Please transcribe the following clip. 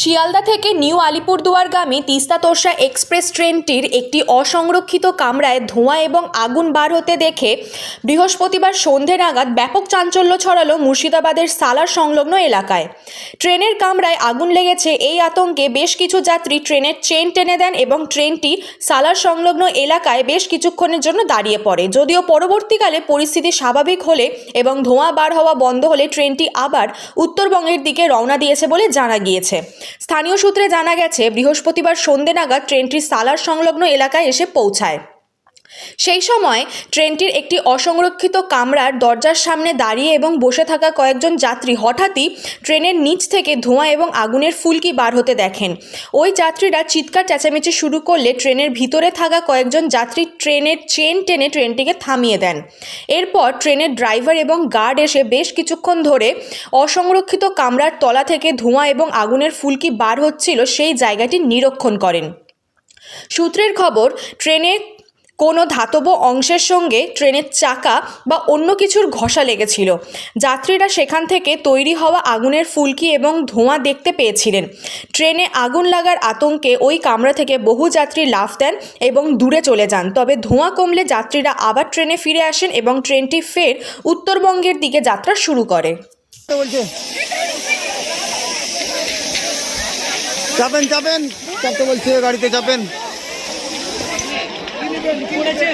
শিয়ালদা থেকে নিউ আলিপুরদুয়ারগামী তিস্তা তোরসা এক্সপ্রেস ট্রেনটির একটি অসংরক্ষিত কামরায় ধোঁয়া এবং আগুন বার হতে দেখে বৃহস্পতিবার সন্ধে নাগাদ ব্যাপক চাঞ্চল্য ছড়ালো মুর্শিদাবাদের সালার সংলগ্ন এলাকায়। ট্রেনের কামরায় আগুন লেগেছে এই আতঙ্কে বেশ কিছু যাত্রী ট্রেনের চেন টেনে দেন এবং ট্রেনটি সালার সংলগ্ন এলাকায় বেশ কিছুক্ষণের জন্য দাঁড়িয়ে পড়ে। যদিও পরবর্তীকালে পরিস্থিতি স্বাভাবিক হলে এবং ধোঁয়া বার হওয়া বন্ধ হলে ট্রেনটি আবার উত্তরবঙ্গের দিকে রওনা দিয়েছে বলে জানা গিয়েছে। স্থানীয় সূত্রে জানা গেছে বৃহস্পতিবার সন্ধে নাগাদ ট্রেনটি সালার সংলগ্ন এলাকায় এসে পৌঁছায়। সেই সময় ট্রেনটির একটি অসংরক্ষিত কামরার দরজার সামনে দাঁড়িয়ে এবং বসে থাকা কয়েকজন যাত্রী হঠাৎই ট্রেনের নিচ থেকে ধোঁয়া এবং আগুনের ফুলকি বার হতে দেখেন। ওই যাত্রীরা চিৎকার চেঁচামেচি শুরু করলে ট্রেনের ভিতরে থাকা কয়েকজন যাত্রী ট্রেনের চেন টেনে ট্রেনটিকে থামিয়ে দেন। এরপর ট্রেনের ড্রাইভার এবং গার্ড এসে বেশ কিছুক্ষণ ধরে অসংরক্ষিত কামরার তলা থেকে ধোঁয়া এবং আগুনের ফুলকি বার হচ্ছিল সেই জায়গাটি নিরীক্ষণ করেন। সূত্রের খবর ট্রেনে কোনো ধাতব অংশের সঙ্গে ট্রেনের চাকা বা অন্য কিছুর ঘষা লেগেছিল। যাত্রীরা সেখান থেকে তৈরি হওয়া আগুনের ফুলকি এবং ধোঁয়া দেখতে পেয়েছিলেন। ট্রেনে আগুন লাগার আতঙ্কে ওই কামরা থেকে বহু যাত্রী লাফ দেন এবং দূরে চলে যান। তবে ধোঁয়া কমলে যাত্রীরা আবার ট্রেনে ফিরে আসেন এবং ট্রেনটি ফের উত্তরবঙ্গের দিকে যাত্রা শুরু করে। চাপেন চাপেন চাপতে বলছে গাড়িতে চাপেন পড়েছে